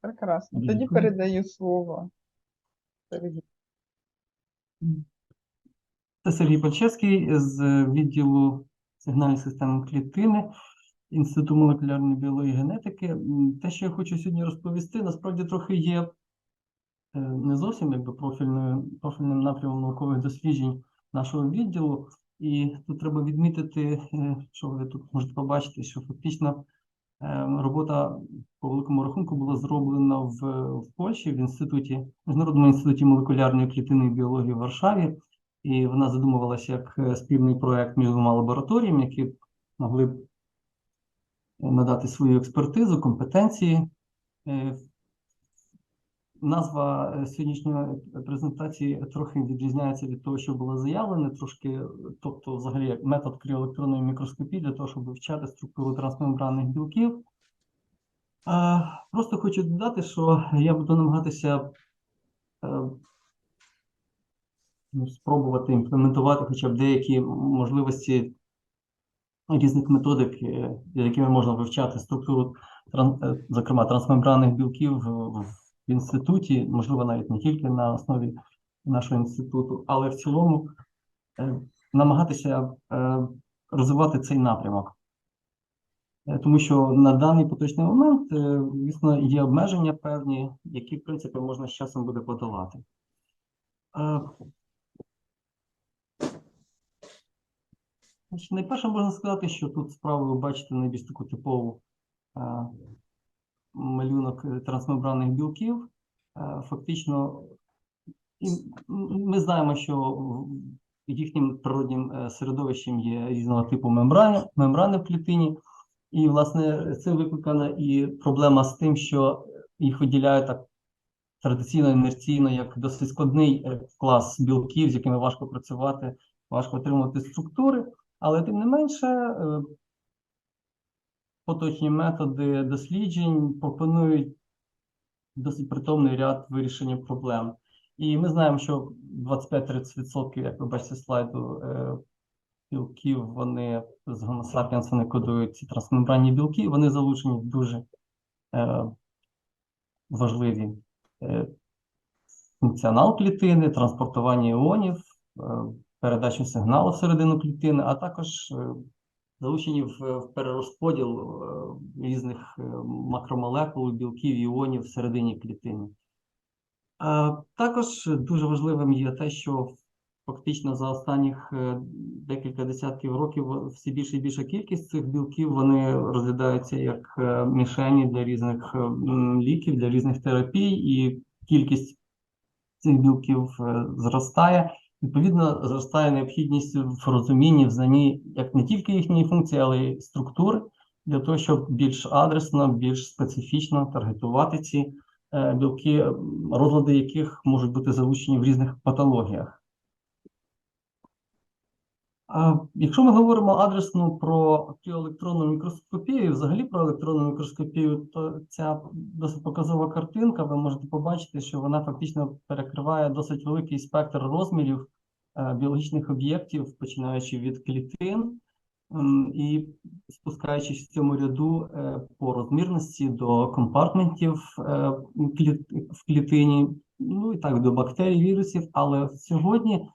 Прекрасно. Тоді передаю слово. Це Сергій Пальчевський з відділу сигнальної системи клітини Інституту молекулярної біології і генетики. Те, що я хочу сьогодні розповісти, насправді трохи є е, не зовсім якби профільною, профільним напрямом наукових досліджень нашого відділу. І тут треба відмітити, е, що ви тут можете побачити, що фактично робота по великому рахунку була зроблена в, в Польщі в інституті, Міжнародному інституті молекулярної клітини і біології в Варшаві. І вона задумувалася як е, спільний проект між двома лабораторіями, які могли б е, надати свою експертизу, компетенції. Е, Назва е, сьогоднішньої презентації трохи відрізняється від того, що було заявлене, трошки, тобто, взагалі, як метод кріоелектронної мікроскопії для того, щоб вивчати структуру трансмембранних білків. Просто хочу додати, що я буду намагатися е, ну, спробувати імплементувати хоча б деякі можливості різних методик, е, якими можна вивчати структуру, е, зокрема, трансмембранних білків в, в інституті, можливо, навіть не тільки на основі нашого інституту, але в цілому е, намагатися е, розвивати цей напрямок. Е, Тому що на даний поточний момент, звісно, є обмеження певні, які, в принципі, можна з часом буде подолати. Найперше можна сказати, що тут справа ви бачите найбільш таку типову малюнок е, трансмембранних білків. Е, фактично, ми знаємо, що їхнім природнім е, середовищем є різного типу мембрани, мембрани в клітині. І, власне, цим викликана і проблема з тим, що їх виділяють так традиційно інерційно, як досить складний клас білків, з якими важко працювати, важко отримувати структури. Але тим не менше, поточні методи досліджень пропонують досить притомний ряд вирішення проблем. І ми знаємо, що 25-30%, як ви бачите слайду, е, білків, вони з Homo вони кодують ці трансмембранні білки, вони залучені в дуже е, важливі е, функціонал клітини, транспортування іонів, передачу сигналу всередину клітини, а також залучені в, перерозподіл е, різних е, макромолекул, білків, іонів всередині клітини. Е, Також дуже важливим є те, що фактично за останніх декілька десятків років все більше і більша кількість цих білків вони розглядаються як мішені для різних ліків, для різних терапій, і кількість цих білків зростає. Відповідно, зростає необхідність в розумінні, в знанні як не тільки їхньої функції, але й структур, для того, щоб більш адресно, більш специфічно таргетувати ці е, білки, розлади яких можуть бути залучені в різних патологіях. Якщо ми говоримо адресно про електронну мікроскопію, взагалі про електронну мікроскопію, то ця досить показова картинка, ви можете побачити, що вона фактично перекриває досить великий спектр розмірів е, біологічних об'єктів, починаючи від клітин і спускаючись в цьому ряду е, по розмірності до компартментів е, в клітині, ну і так до бактерій, вірусів. Але сьогодні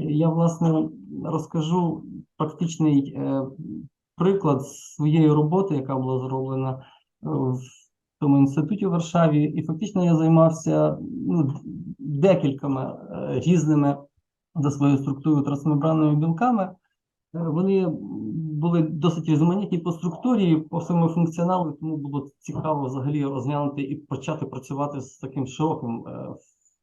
Я, власне, розкажу практичний е, приклад своєї роботи, яка була зроблена е, в тому інституті в Варшаві. І фактично я займався ну, декількома е, різними за своєю структурою трансмембранними білками. Е, Вони були досить різноманітні по структурі, по своєму функціоналу, тому було цікаво взагалі розглянути і почати працювати з таким широким е,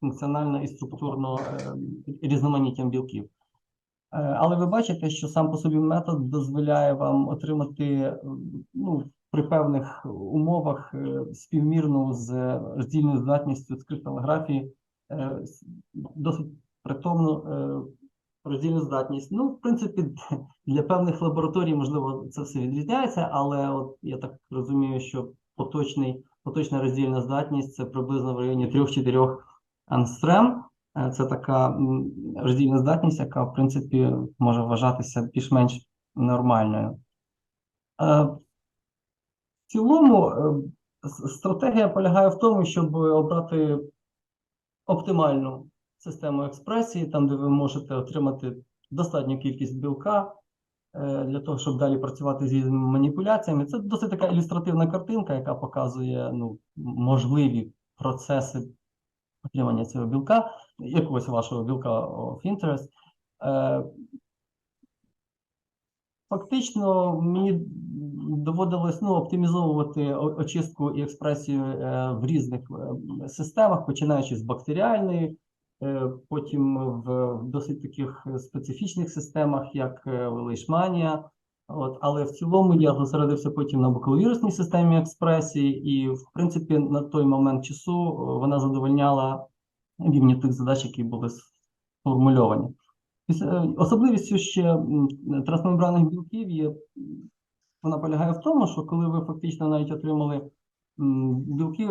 функціонально і структурно е, різноманіттям білків. Е, Але ви бачите, що сам по собі метод дозволяє вам отримати ну, при певних умовах е, співмірну з роздільною здатністю з кристалографії е, досить притомну роздільну здатність. Ну, в принципі, для певних лабораторій, можливо, це все відрізняється, але от я так розумію, що поточний, поточна роздільна здатність це приблизно в районі 3-4 ангстрем. Е, Це така роздільна здатність, яка, в принципі, може вважатися більш-менш нормальною. Е, В цілому, е, Стратегія полягає в тому, щоб обрати оптимальну систему експресії, там, де ви можете отримати достатню кількість білка для того, щоб далі працювати з маніпуляціями. Це досить така ілюстративна картинка, яка показує ну, можливі процеси отримання цього білка, якогось вашого білка of interest. Е, Фактично, мені доводилось ну, оптимізовувати очистку і експресію е, в різних е, системах, починаючи з бактеріальної, потім в досить таких специфічних системах, як Leishmania. От, але в цілому я зосередився потім на бакаловірусній системі експресії, і в принципі на той момент часу е, вона задовольняла рівні тих задач, які були сформульовані. Після- е, Особливістю ще трансмембранних білків є, вона полягає в тому, що коли ви фактично навіть отримали білки,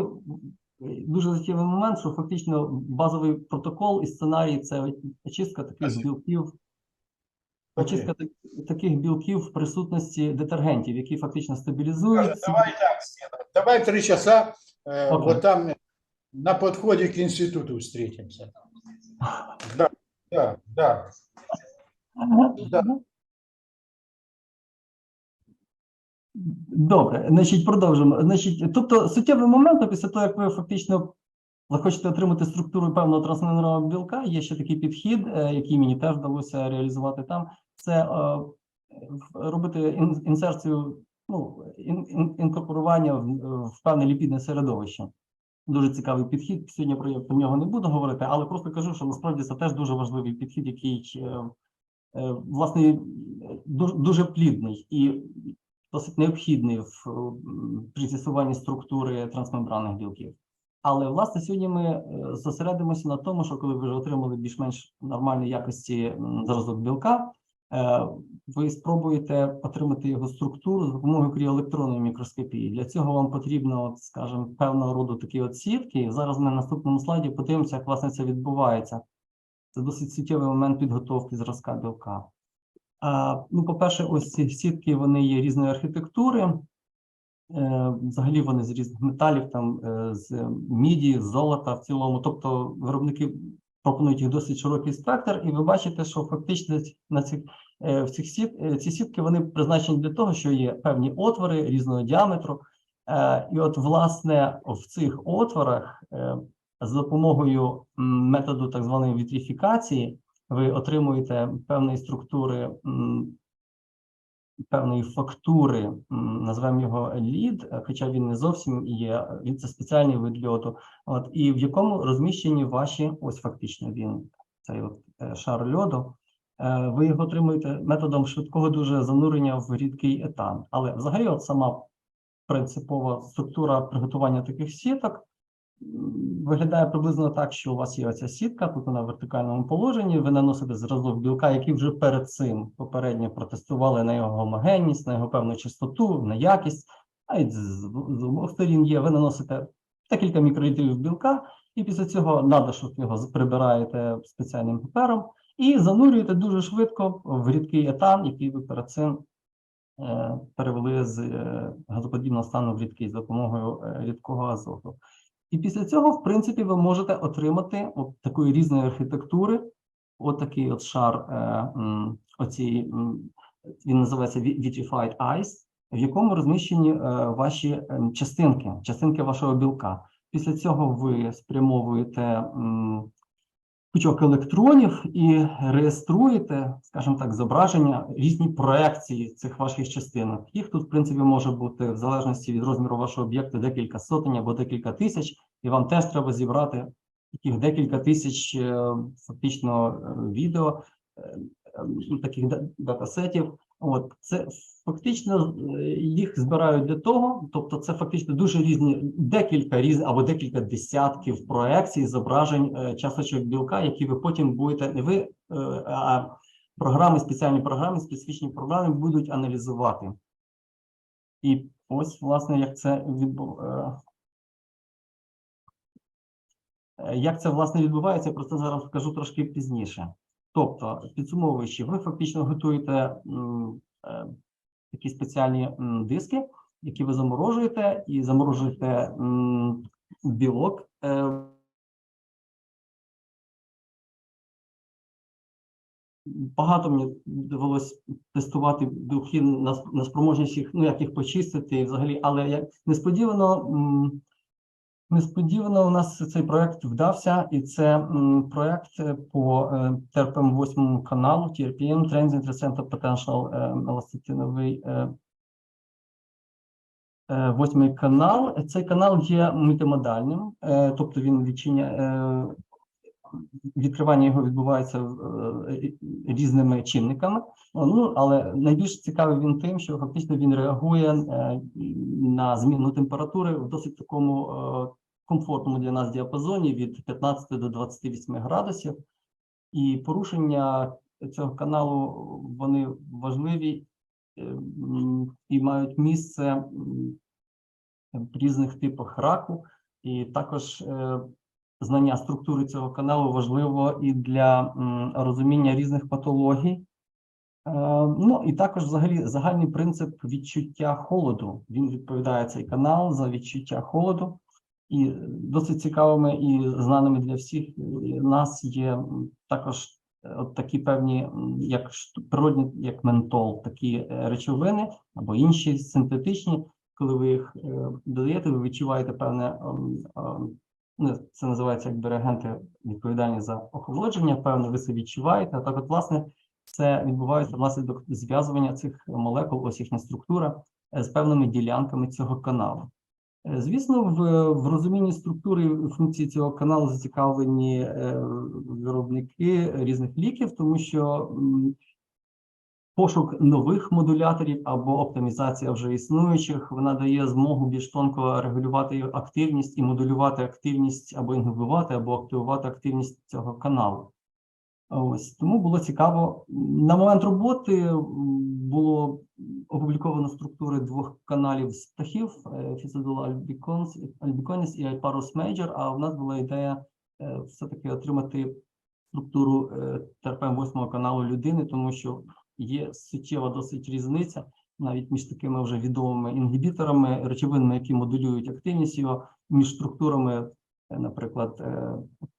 дуже життєвий момент, що фактично базовий протокол і сценарій це очистка таких білків, очистка так- таких білків в присутності детергентів, які фактично стабілізують. Давай так, давай три часа э, Окей. вот там на подходе к институту встретимся. Да, да, да. Да. Добре, значить, продовжимо. Значить, тобто суттєвим моментом, після того, як ви фактично захочете отримати структуру певного трансмембранного білка, є ще такий підхід, е, який мені теж вдалося реалізувати там. Це е, робити інсерцію, ну, ін- ін- інкорпорування в, певне ліпідне середовище. Дуже цікавий підхід. Сьогодні про, нього не буду говорити, але просто кажу, що насправді це теж дуже важливий підхід, який е, е, власне дуже, плідний і досить необхідний в м, при з'ясуванні структури трансмембранних білків. Але власне сьогодні ми зосередимося на тому, що коли ви вже отримали більш-менш нормальної якості зразок білка, ви спробуєте отримати його структуру за допомогою кріоелектронної мікроскопії. Для цього вам потрібно, от, скажімо, певного роду такі от сітки. Зараз ми на наступному слайді подивимося, як власне це відбувається. Це досить суттєвий момент підготовки зразка білка. А, ну, по-перше, ось ці сітки вони є різної архітектури. Е, взагалі вони з різних металів, там е, з міді, з золота в цілому. Тобто виробники пропонують їх досить широкий спектр, і ви бачите, що фактично на цих е, в цих сіт е, ці сітки вони призначені для того, що є певні отвори різного діаметру. Е, і от, власне, в цих отворах з допомогою методу так званої вітрифікації ви отримуєте певної структури, певної фактури, м, назвемо його лід, хоча він не зовсім є, він це спеціальний вид льоду. От і в якому розміщені ваші, ось фактично він цей от е, шар льоду. Е, Ви його отримуєте методом швидкого дуже занурення в рідкий етан. Але взагалі, от сама принципова структура приготування таких сіток виглядає приблизно так, що у вас є оця сітка, тут вона в вертикальному положенні. Ви наносите зразок білка, який вже перед цим попередньо протестували на його гомогенність, на його певну чистоту, на якість. З, з обох сторін є. Ви наносите декілька мікролітрів білка, і після цього надлишок його прибираєте спеціальним папером і занурюєте дуже швидко в рідкий етан, який ви перед цим е, перевели з е, газоподібного стану в рідкий з допомогою е, рідкого азоту. І після цього, в принципі, ви можете отримати от такої різної архітектури, от от шар е, м, він називається vitrified ice, в якому розміщені е, ваші ем, частинки, частинки вашого білка. Після цього ви спрямовуєте пучок електронів і реєструєте, скажімо так, зображення, різні проекції цих ваших частинок. Їх тут, в принципі, може бути в залежності від розміру вашого об'єкту декілька сотень або декілька тисяч, і вам теж треба зібрати таких декілька тисяч е, фактично е, відео, е, таких да- датасетів. От це фактично е, їх збирають для того, тобто це фактично дуже різні декілька різних або декілька десятків проекцій, зображень е, часточок білка, які ви потім будете не ви, е, а програми, спеціальні програми, специфічні програми будуть аналізувати. І ось, власне, як це відбу... е, як це власне відбувається, про це зараз скажу трошки пізніше. Тобто, підсумовуючи, ви фактично готуєте е, такі спеціальні диски, які ви заморожуєте, і заморожуєте білок. Е, Багато мені довелось тестувати білки на, на спроможність їх, ну як їх почистити взагалі, але як несподівано, несподівано у нас цей проект вдався, і це проект е, по е, восьмому 8 каналу TRPM Transient Recent Potential е, еластитиновий е, восьмий канал. Цей канал є мультимодальним, тобто він відчиняє. Відкривання його відбувається е, різними чинниками. Ну але найбільш цікавий він тим, що фактично він реагує е, на зміну температури в досить такому е, комфортному для нас діапазоні від 15 до 28 градусів. І порушення цього каналу вони важливі і мають місце в різних типах раку, і також знання структури цього каналу важливо і для розуміння різних патологій. Е, Ну і також, взагалі, загальний принцип відчуття холоду. Він відповідає цей канал за відчуття холоду. І досить цікавими і знаними для всіх е, нас є також е, от такі певні, як природні, як ментол, такі речовини або інші синтетичні. Коли ви їх додаєте, ви відчуваєте певне це називається як реагенти відповідальні за охолодження. Певно, ви це відчуваєте. Так, от, власне, це відбувається внаслідок зв'язування цих молекул, ось їхня структура е, з певними ділянками цього каналу. Е, Звісно, в, в розумінні структури і функції цього каналу зацікавлені е, виробники різних ліків, тому що пошук нових модуляторів або оптимізація вже існуючих, вона дає змогу більш тонко регулювати активність і модулювати активність або інгибувати, або активувати активність цього каналу. Ось тому було цікаво. На момент роботи було опубліковано структури двох каналів з птахів Фісидула альбіконіс і Айпарус Мейджор. А в нас була ідея е, все-таки отримати структуру е, ТРПМ 8 каналу людини, тому що є суттєва досить різниця навіть між такими вже відомими інгібіторами, речовинами, які модулюють активність його, між структурами, е, наприклад, е,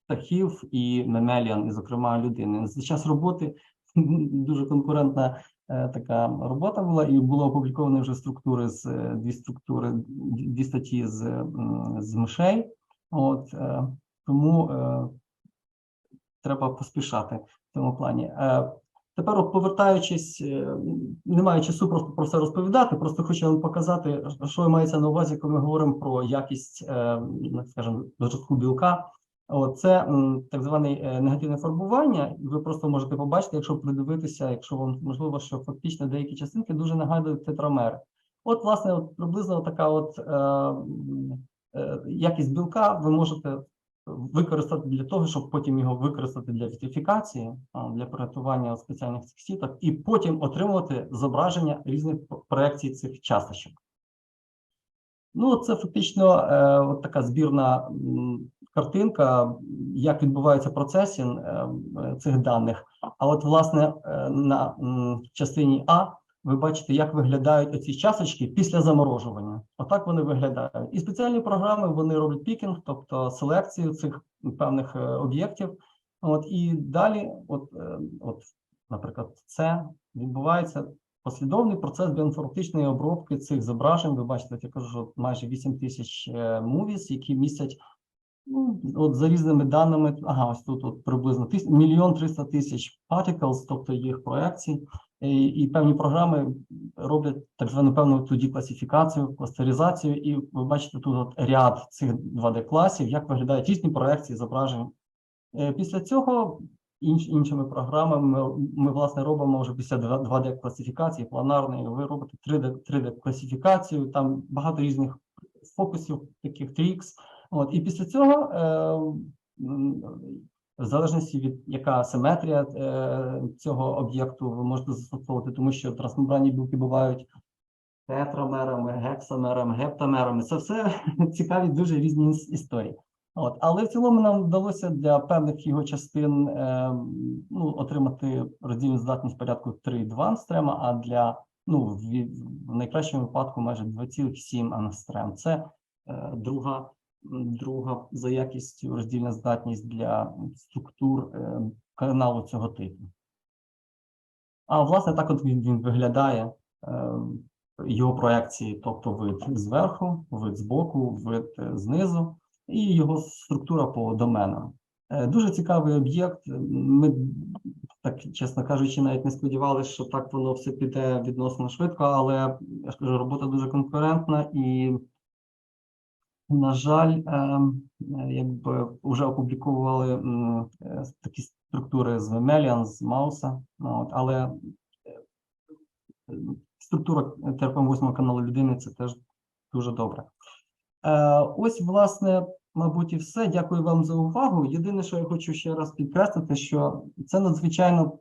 птахів і мемеліан, і, зокрема, людини. За час роботи дуже конкурентна е, така робота була, і було опубліковано вже структури з дві структури, дві статті з, з мишей. От тому треба поспішати в цьому плані. Тепер, повертаючись, е, немає часу просто про це розповідати. Просто хочу вам показати, що мається на увазі, коли ми говоримо про якість, е, ну, скажімо, розвитку білка. Це так зване е, негативне фарбування. Ви просто можете побачити, якщо придивитися, якщо вам можливо, що фактично деякі частинки дуже нагадують тетрамери. От, власне, от приблизно така от е, е, якість білка ви можете використати для того, щоб потім його використати для вітифікації, а, для приготування у спеціальних цих сіток, і потім отримувати зображення різних проекцій цих часточок. Ну, це фактично е, от така збірна картинка, як відбувається процесінг е, цих даних. А от, власне, е, на частині А ви бачите, як виглядають оці часточки після заморожування. Отак вони виглядають. І спеціальні програми вони роблять пікінг, тобто селекцію цих певних е, об'єктів. От і далі, от, е, от, наприклад, це відбувається послідовний процес біоінформатичної обробки цих зображень. Ви бачите, я кажу, майже 8 тисяч мувіс, які містять Ну, от за різними даними, ага, ось тут от приблизно мільйон триста тисяч particles, тобто їх проекцій, і, певні програми роблять так звану певну тоді класифікацію, кластеризацію, і ви бачите тут от ряд цих 2D-класів, як виглядають різні проекції зображень. Е, Після цього інш, іншими програмами ми, ми власне робимо вже після 2D класифікації планарної, ви робите 3D, 3D класифікацію, там багато різних фокусів, таких трікс. От, і після цього, е, в залежності від яка симетрія е, цього об'єкту, ви можете застосовувати, тому що трансмембранні білки бувають тетрамерами, гексамерами, гептамерами. Це все цікаві, дуже різні історії. От, але в цілому нам вдалося для певних його частин е, ну, отримати роздільну здатність порядку 3,2 стрема, а для ну, в, в найкращому випадку майже 2,7 ангстрем. Це е, друга, друга за якістю роздільна здатність для структур е, каналу цього типу. А власне так от він, він виглядає. Е, його проекції, тобто вид зверху, вид збоку, вид е, знизу, і його структура по доменам. Дуже цікавий об'єкт. Ми, так чесно кажучи, навіть не сподівалися, що так воно все піде відносно швидко, але я ж кажу, робота дуже конкурентна і, на жаль, ем, е, якби вже опублікували е, такі структури з Vemelian, з Мауса, ну, але е, структура трпм 8 каналу людини це теж дуже добре. Ось, власне, мабуть, і все. Дякую вам за увагу. Єдине, що я хочу ще раз підкреслити, що це надзвичайно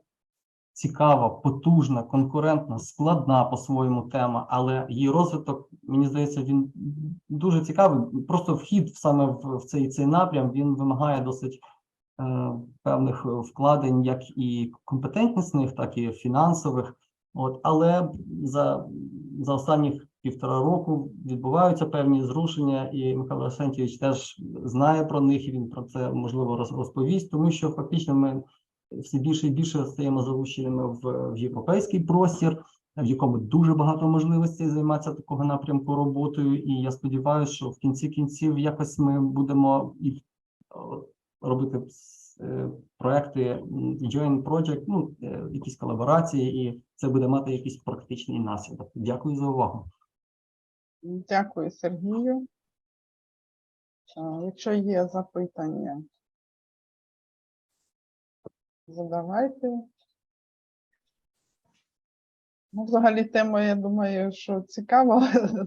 цікава, потужна, конкурентна, складна по-своєму тема, але її розвиток, мені здається, він дуже цікавий. Просто вхід саме в, цей, цей напрям він вимагає досить е, певних вкладень, як і компетентнісних, так і фінансових. От, але за, за останніх півтора року відбуваються певні зрушення, і Михайло Арсентійович теж знає про них, і він про це можливо роз- розповість, тому що фактично ми все більше і більше стаємо залученими в, в європейський простір, в якому дуже багато можливостей займатися такого напрямку роботою. І я сподіваюся, що в кінці кінців якось ми будемо і робити е, проекти joint project, ну е, якісь колаборації, і це буде мати якийсь практичний наслідок. Дякую за увагу. Дякую, Сергію. Якщо є запитання, задавайте. Ну, взагалі, тема, я думаю, що цікава,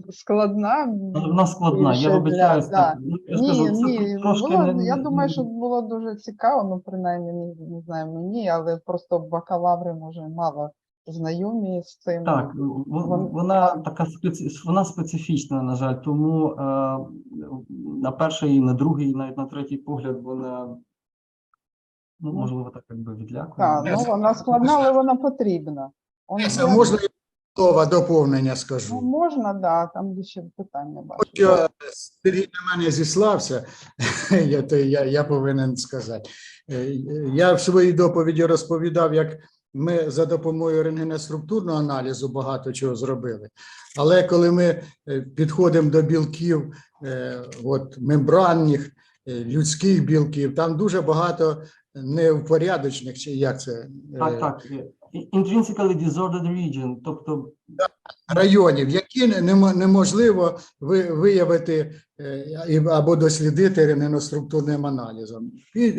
складна. Вона складна, я для- Ну, Ні, ні, трошки було, я думаю, що було дуже цікаво, ну, принаймні, не, не знаю мені, але просто бакалаври, може, мало знайомі з цим. Так, в- вона така специ... вона специфічна, на жаль, тому е, на перший, на другий, навіть на третій погляд вона, ну, можливо, так якби відлякує. Так, ну, вона складна, але вона потрібна. Вона- Це можна я слово доповнення Ну, скажу. можна, да, там є ще питання бачу. Що Сергій на мене зіслався, я, то я, я повинен сказати. Е, Я в своїй доповіді розповідав, як ми за допомогою рентгеноструктурного аналізу багато чого зробили. Але коли ми е, підходимо до білків, е, от, мембранних, е, людських білків, там дуже багато невпорядочних, чи як це? е, Так, так. е, Intrinsically disordered region, тобто районів, які немо- неможливо виявити е, або дослідити рентгеноструктурним аналізом. І,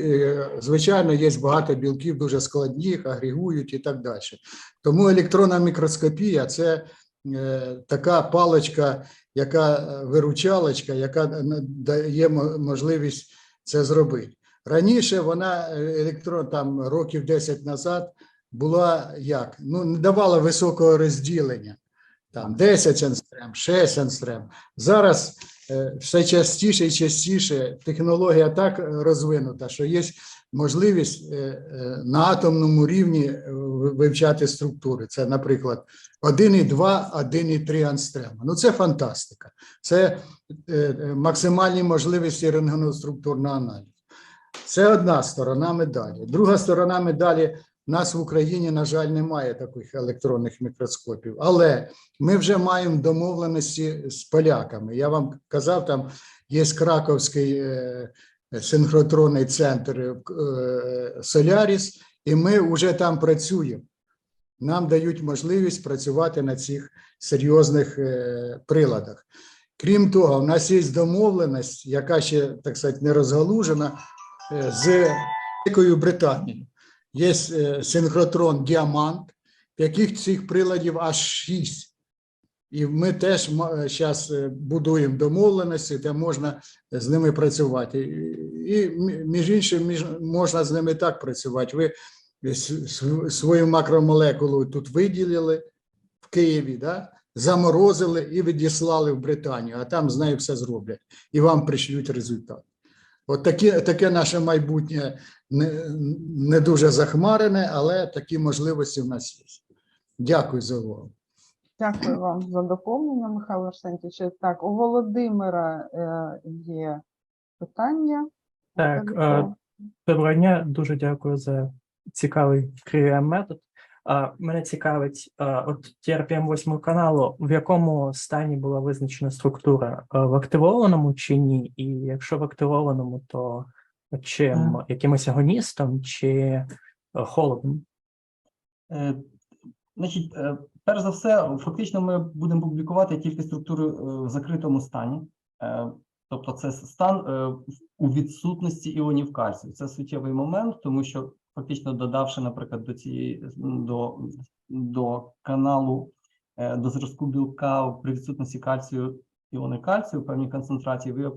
звичайно, є багато білків дуже складних, агрегують і так далі. Тому електронна мікроскопія це така паличка, яка виручалочка, яка дає мо- можливість це зробити. Раніше вона е, електрон там років 10 назад була як? Ну, не давала високого розділення там 10 анстрем, 6 анстрем. Зараз е, все частіше і частіше технологія так розвинута, що є можливість е, на атомному рівні вивчати структури. Це, наприклад, 1,2, 1,3 анстрема. Ну, це фантастика. Це максимальні можливості рентгеноструктурного аналізу. Це одна сторона медалі. Друга сторона медалі. У нас в Україні, на жаль, немає таких електронних мікроскопів, але ми вже маємо домовленості з поляками. Я вам казав, там є Краковський е, синхротронний центр е, Соляріс, і ми вже там працюємо. Нам дають можливість працювати на цих серйозних е, приладах. Крім того, у нас є домовленість, яка ще так сказати, не розгалужена з Великою Британією. Є е, синхротрон Діамант, яких цих приладів аж шість. І ми теж зараз будуємо домовленості, де можна з ними працювати. І, між іншим, можна з ними так працювати. Ви свою макромолекулу тут виділили в Києві, да? заморозили і відіслали в Британію, а там з нею все зроблять і вам пришлють результат. От таке, таке наше майбутнє не, не дуже захмарене, але такі можливості в нас є. Дякую за увагу. Дякую вам за доповнення, Михайло Арсентійович. Так, у Володимира е, є питання. Так, е, доброго дня, дуже дякую за цікавий QM метод. А, Мене цікавить, а, от TRPM 8 каналу, в якому стані була визначена структура А, в активованому чи ні? І якщо в активованому, то чим Мгм. якимось агоністом чи е, холодом? Е, Значить, е, перш за все, фактично ми будемо публікувати тільки структури е, в закритому стані. Е, Тобто, це стан е, у відсутності іонів кальцію. Це суттєвий момент, тому що фактично додавши, наприклад, до цієї до, до каналу е, до зразку білка при відсутності кальцію іони кальцію в певній концентрації, ви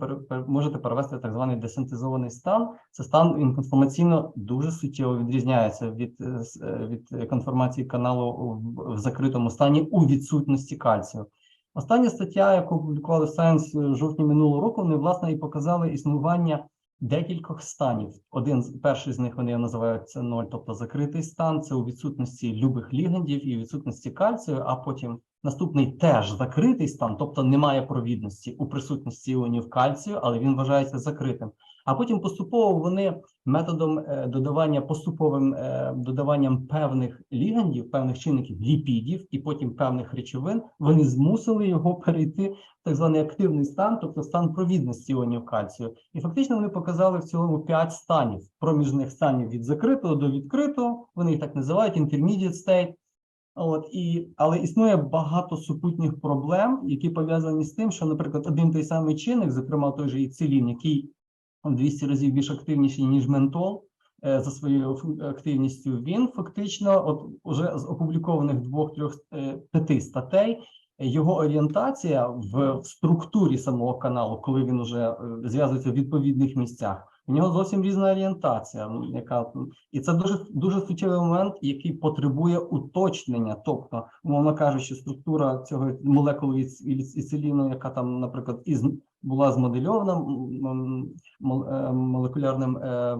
можете перевести так званий десинтезований стан. Це стан інформаційно дуже суттєво відрізняється від, е, е, від конформації каналу в закритому стані у відсутності кальцію. Остання стаття, яку опублікували в Science в жовтні минулого року, вони власне і показали існування декількох станів. Один з перший з них вони називаються ноль, тобто закритий стан. Це у відсутності любих лігандів і відсутності кальцію. А потім наступний теж закритий стан, тобто немає провідності у присутності іонів кальцію, але він вважається закритим. А потім поступово вони методом е, додавання поступовим е, додаванням певних лігандів, певних чинників ліпідів і потім певних речовин, вони змусили його перейти в так званий активний стан, тобто стан провідності іонів кальцію. І фактично вони показали в цілому п'ять станів проміжних станів від закритого до відкритого. Вони їх так називають intermediate state. От і але існує багато супутніх проблем, які пов'язані з тим, що, наприклад, один той самий чинник, зокрема той же іцилін, який 200 разів більш активніший ніж ментол е, за своєю активністю, він фактично, от уже з опублікованих двох-трьох е, п'яти статей, його орієнтація в, в структурі самого каналу, коли він уже е, зв'язується в відповідних місцях. У нього зовсім різна орієнтація, яка і це дуже дуже суттєвий момент, який потребує уточнення. Тобто, умовно кажучи, структура цього молекули іц- іц- яка там, наприклад, із була змодельована е, молекулярним е,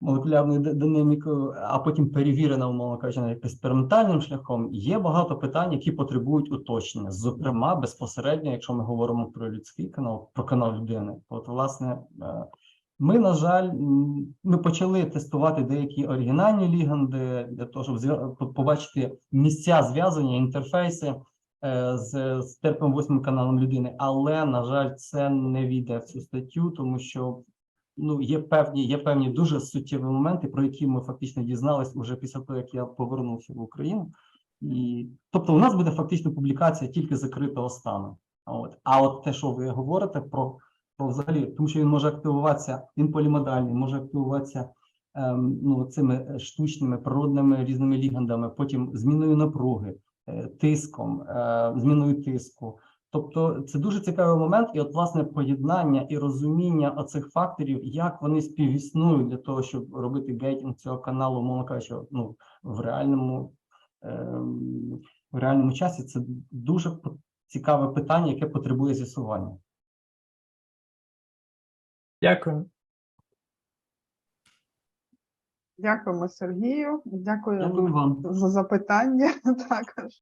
молекулярною динамікою, а потім перевірена, умовно кажучи, експериментальним шляхом. Є багато питань, які потребують уточнення. Зокрема, безпосередньо, якщо ми говоримо про людський канал, про канал людини, от власне. Ми, на жаль, ми почали тестувати деякі оригінальні ліганди для того, щоб побачити місця зв'язання, інтерфейси е, з, з терпом восьмим каналом людини. Але, на жаль, це не війде в цю статтю, тому що ну, є певні, є певні дуже суттєві моменти, про які ми фактично дізнались уже після того, як я повернувся в Україну. І, тобто, у нас буде фактично публікація тільки закритого стану. От, а от те, що ви говорите про про взагалі, тому що він може активуватися, він полімодальний, може активуватися ем, ну, цими е, штучними природними різними лігандами, потім зміною напруги, е, тиском, е, зміною тиску. Тобто це дуже цікавий момент, і от власне поєднання і розуміння оцих факторів, як вони співіснують для того, щоб робити гейтінг цього каналу, мовно кажучи, ну в реальному ем, в реальному часі. Це дуже цікаве питання, яке потребує з'ясування. Дякую. Дякуємо Сергію. Дякую Дякую вам. за запитання також.